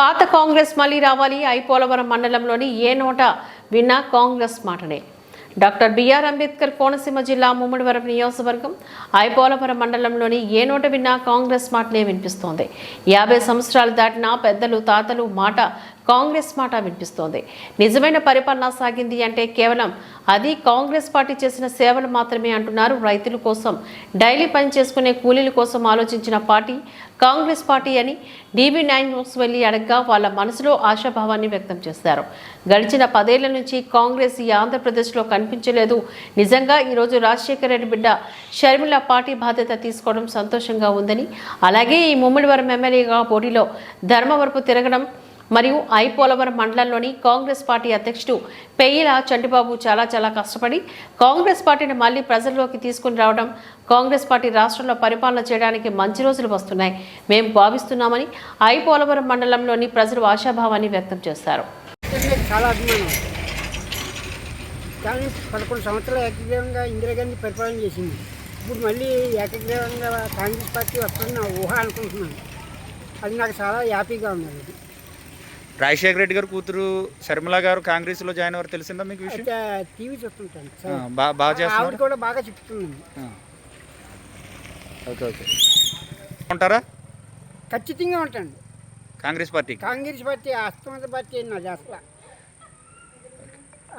పాత కాంగ్రెస్ మళ్ళీ రావాలి ఐపోలవరం మండలంలోని ఏ నోట విన్నా కాంగ్రెస్ మాటనే. డాక్టర్ బిఆర్ అంబేద్కర్ కోనసీమ జిల్లా ముమ్మడివరం నియోజకవర్గం ఐపోలవరం మండలంలోని ఏ నోట విన్నా కాంగ్రెస్ మాటనే వినిపిస్తోంది. యాభై సంవత్సరాలు దాటినా పెద్దలు తాతలు మాట కాంగ్రెస్ మాట వినిపిస్తోంది. నిజమైన పరిపాలన సాగింది అంటే కేవలం అది కాంగ్రెస్ పార్టీ చేసిన సేవలు మాత్రమే అంటున్నారు రైతుల కోసం. డైలీ పని చేసుకునే కూలీల కోసం ఆలోచించిన పార్టీ కాంగ్రెస్ పార్టీ అని డీబీ నైన్ న్యూస్ వెళ్ళి అడగ్గా వాళ్ళ మనసులో ఆశాభావాన్ని వ్యక్తం చేశారు. గడిచిన పదేళ్ళ నుంచి కాంగ్రెస్ ఈ ఆంధ్రప్రదేశ్లో కనిపించలేదు. నిజంగా ఈరోజు రాజశేఖర రెడ్డి బిడ్డ షర్మిల పార్టీ బాధ్యత తీసుకోవడం సంతోషంగా ఉందని అలాగే ఈ ముమ్మడివరం ఎమ్మెల్యేగా పోటీలో ధర్మవరపు తిరగడం మరియు ఐ పోలవరం మండలంలోని కాంగ్రెస్ పార్టీ అధ్యక్షుడు పెయ్యిల చంటిబాబు చాలా చాలా కష్టపడి కాంగ్రెస్ పార్టీని మళ్ళీ ప్రజల్లోకి తీసుకుని రావడం కాంగ్రెస్ పార్టీ రాష్ట్రంలో పరిపాలన చేయడానికి మంచి రోజులు వస్తున్నాయి. మేము భావిస్తున్నామని ఐ పోలవరం మండలంలోని ప్రజలు ఆశాభావాన్ని వ్యక్తం చేశారు. చాలా కానీ పదకొండు సంవత్సరాలు ఏకగ్రీవంగా ఇందిరాగాంధీ పరిపాలన చేసింది. ఇప్పుడు మళ్ళీ ఏకగ్రీవంగా కాంగ్రెస్ పార్టీ వస్తుందని ఊహ అనుకుంటున్నాను. అది నాకు చాలా హ్యాపీగా ఉంది రాజశేఖర రెడ్డి గారు కూతురు శర్మిల గారు కాంగ్రెస్లో జాయిన్ అవ్వరు. తెలిసిందా మీకు విషయం? టీవీ చూస్తుంటాను ఆ, సార్ బా- బాగా చేస్తున్నారు కూడా బాగా చెప్తుందండి ఆ. Okay okay. ఉంటారా? ఖచ్చితంగా ఉంటాను. కాంగ్రెస్ పార్టీకి కాంగ్రెస్ పార్టీ అస్తమత పార్టీ నాది అసలు.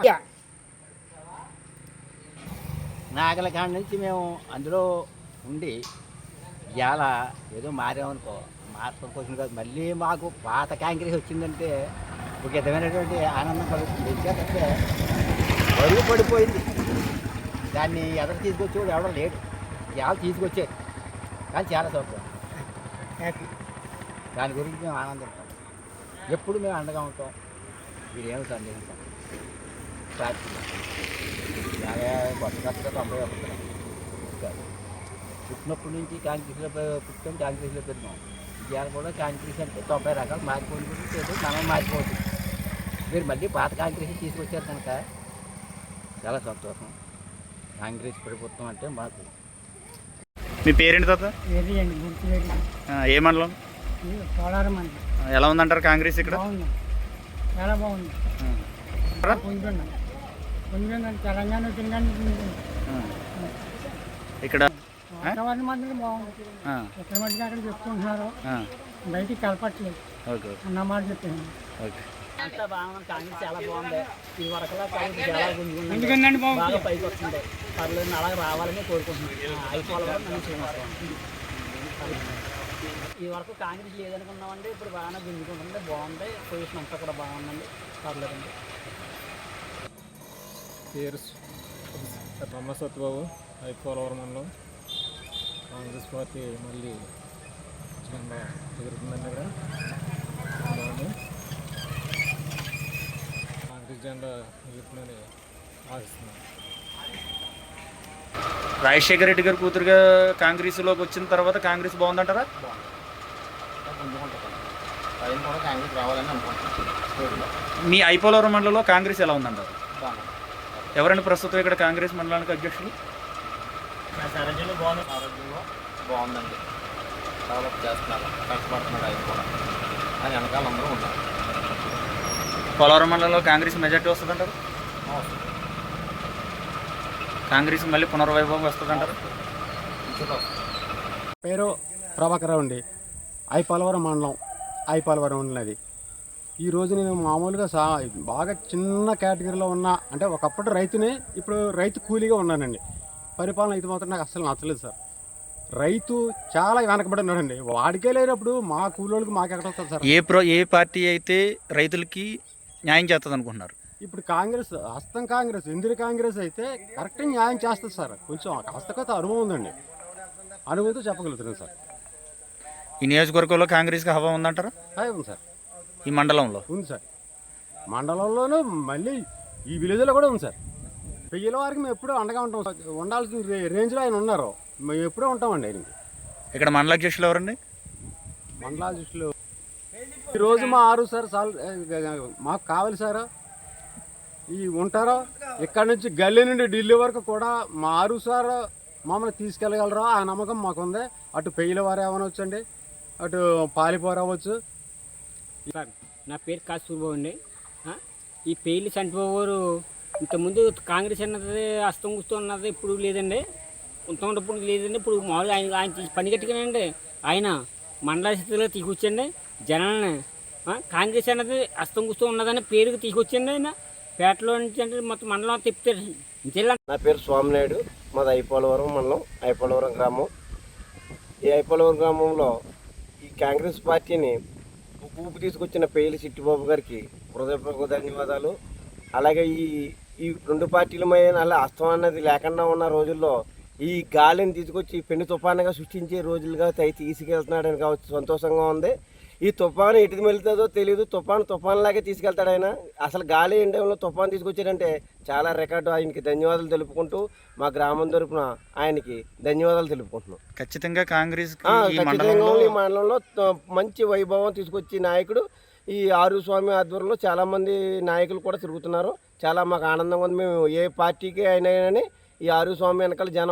యా. నాగల కాడ నుంచి మేము అందులో ఉండి ఇవాళ ఏదో మారామనుకో మార్పు కోసం కాదు. మళ్ళీ మాకు పాత కాంగ్రెస్ వచ్చిందంటే ఒక విధమైనటువంటి ఆనందం కలుగుతుంది. ఎందుకంటే బరువు పడిపోయింది. దాన్ని ఎదరు తీసుకొచ్చేవాడు ఎవడో లేడు. ఇవాళ తీసుకొచ్చారు? కానీ చాలా సౌకర్యం. దాని గురించి మేము ఆనందిస్తాం ఎప్పుడు మేము అండగా ఉంటాం? మీరేమి సందేహిస్తాం కొత్త కొత్తగా తొంభై ఒకటి. పుట్టినప్పటి నుంచి కాంగ్రెస్లో పె- పుట్టాం కాంగ్రెస్లో పెరిగాం ఇవాళ కూడా కాంగ్రెస్ అంటే తొంభై రకాలు మారిపోయిన గురించి ఏదో మనం మారిపోతుంది మీరు మళ్ళీ పాత కాంగ్రెస్ తీసుకొచ్చారు కనుక చాలా సంతోషం. కాంగ్రెస్ ప్రభుత్వం అంటే మాకు మీ పేరేంటి తాత? ఏ మండలం? ఎలా ఉందంటారు కాంగ్రెస్ ఇక్కడ? చాలా బాగుంది. పొందుతున్నాం తెలంగాణ. ఇక్కడ వాతావరణం మాత్రం బాగుంది ఆ, ఎక్కడ మట్టుకు అక్కడ చెప్పుకుంటున్నారు ఆ. బయటికి కలపట్లేదు అన్నమాట చెప్పాను అంతా బాగుంది కాంగ్రెస్ చాలా బాగుంది ఈ వరకు కాంగ్రెస్ చాలా గుంజుకుంది బాగా పైకి వస్తుంది పర్లేదు అలాగే రావాలని కోరుకుంటున్నాను అయిపోవాలి మనం ఈ వరకు కాంగ్రెస్ లేదనుకున్నామండి ఇప్పుడు బాగానే గుంజుకుంటుంది బాగుంది పొజిషన్ అంతా కూడా బాగుందండి పర్లేదండి పేరు రమ్మ సత్యబాబు ఐ పోలవరం మండలం కాంగ్రెస్ పార్టీ మళ్ళీ జెండా ఎగురుతుందండి ఇక్కడ. బాగుంది. కాంగ్రెస్ జెండా ఎగురుతుందని ఆశిస్తున్నాను రాజశేఖర రెడ్డి గారు కూతురుగా కాంగ్రెస్లోకి వచ్చిన తర్వాత కాంగ్రెస్ బాగుందంటారా? కూడా మీ ఐపోలవరం మండలంలో కాంగ్రెస్ ఎలా ఉందంటారు? ఎవరండి ప్రస్తుతం ఇక్కడ కాంగ్రెస్ మండలానికి అధ్యక్షులు? బాగుంది బాగుందండి. డెవలప్ చేస్తున్నారు. కష్టపడుతున్నారు ఆయన కూడా. అని వెనకాల అందరూ ఉన్నారు. పోలవరం మండలంలో కాంగ్రెస్ మెజార్టీ వస్తుందంటారు? కాంగ్రెస్ మళ్ళీ పునర్వైభవం వస్తుందంటారు? పేరు ప్రభాకర్ అండి. ఐపాలవరం మండలం. ఐపాలవరం ఉన్నది. ఈ రోజు నేను మామూలుగా సా బాగా చిన్న కేటగిరీలో ఉన్న అంటే ఒకప్పుడు రైతుని ఇప్పుడు రైతు కూలీగా ఉన్నానండి. పరిపాలన అయితే మాత్రం నాకు అస్సలు నచ్చలేదు సార్. రైతు చాలా వెనకబడి ఉన్నాడండి. వాడికే లేనప్పుడు మా కూలోళ్ళకి మాకు ఎక్కడ వస్తుంది సార్? ఏ ప్రో ఏ పార్టీ అయితే రైతులకి న్యాయం చేస్తుంది అనుకుంటున్నారు? ఇప్పుడు కాంగ్రెస్ హస్తం కాంగ్రెస్ ఇందిర కాంగ్రెస్ అయితే కరెక్ట్ న్యాయం చేస్తుంది సార్. కొంచెం హస్తకత అనుభవం ఉందండి. అనుభవంతో చెప్పగలుగుతున్నాను సార్. ఈ నియోజకవర్గంలో కాంగ్రెస్కి హవా ఉందంటారా? ఉంది సార్. ఈ మండలంలో? ఉంది సార్. మండలంలోనూ మళ్ళీ ఈ విలేజ్లో కూడా ఉంది సార్. పెయ్యల వారికి మేము ఎప్పుడూ అండగా ఉంటాం సార్. ఉండాల్సిన రేంజ్లో ఆయన ఉన్నారు. మేము ఎప్పుడూ ఉంటామండి ఆయనకి. ఇక్కడ మండల అధ్యక్షులు ఎవరండి? మండలాధ్యక్షులు ఈరోజు మా ఆరు సార్ సాల్ మాకు కావాలి సార్. ఈ ఉంటారో? ఇక్కడ నుంచి గల్లీ నుండి ఢిల్లీ వరకు కూడా మా ఆరు సార్ మమ్మల్ని తీసుకెళ్ళగలరో? ఆ నమ్మకం మాకుంది. అటు పెయ్యల వారు ఏమనొచ్చండి అటు పాలిపోరు అవ్వచ్చు. సార్ నా పేరు కాసూర్బాబు అండి. ఈ పేర్లు చంటిబాబు ఇంతకుముందు కాంగ్రెస్ అన్నది అస్తం గుస్తూ ఉన్నది ఇప్పుడు లేదండి. ఇంతకుముందు లేదండి. ఇప్పుడు మామూలుగా ఆయన ఆయన పని కట్టుకునండి ఆయన మండల స్థితిలో తీసుకొచ్చండి జనాలని. కాంగ్రెస్ అన్నది అస్తం గుస్తూ ఉన్నదని పేరుకి తీసుకొచ్చండి ఆయన. పేటలో నుంచి అంటే మొత్తం మండలం అంతా జిల్లా నా పేరు స్వామినాయుడు. మాది ఐపోలవరం మండలం ఐపోలవరం గ్రామం. ఈ ఐపోలవరం గ్రామంలో ఈ కాంగ్రెస్ పార్టీని ఊపు తీసుకొచ్చిన పేలి చిట్టిబాబు గారికి హృదయపూర్వక ధన్యవాదాలు. అలాగే ఈ ఈ రెండు పార్టీల మీద అలా అస్తం అన్నది లేకుండా ఉన్న రోజుల్లో ఈ గాలిని తీసుకొచ్చి పెను తుఫానుగా సృష్టించే రోజులుగా తై తీసుకెళ్తున్నాడని కావచ్చు సంతోషంగా ఉంది. ఈ తుఫాను ఎటు వెళ్తుందో తెలియదు తుఫాను తుఫాన్లాగే తీసుకెళ్తాడు ఆయన. అసలు గాలి ఎండంలో తుఫాను తీసుకొచ్చాడంటే చాలా రికార్డు. ఆయనకి ధన్యవాదాలు తెలుపుకుంటూ మా గ్రామం తరపున ఆయనకి ధన్యవాదాలు తెలుపుకుంటున్నాం. ఖచ్చితంగా కాంగ్రెస్ ఈ ఖచ్చితంగా మండలంలో ఈ మండలంలో త- మంచి వైభవం తీసుకొచ్చి నాయకుడు ఈ ఆరు స్వామి ఆధ్వర్యంలో చాలా మంది నాయకులు కూడా తిరుగుతున్నారు. చాలా మాకు ఆనందంగా ఉంది. మేము ఏ పార్టీకి అయినా కానీ ఈ ఆరు స్వామి వెనకాల జనం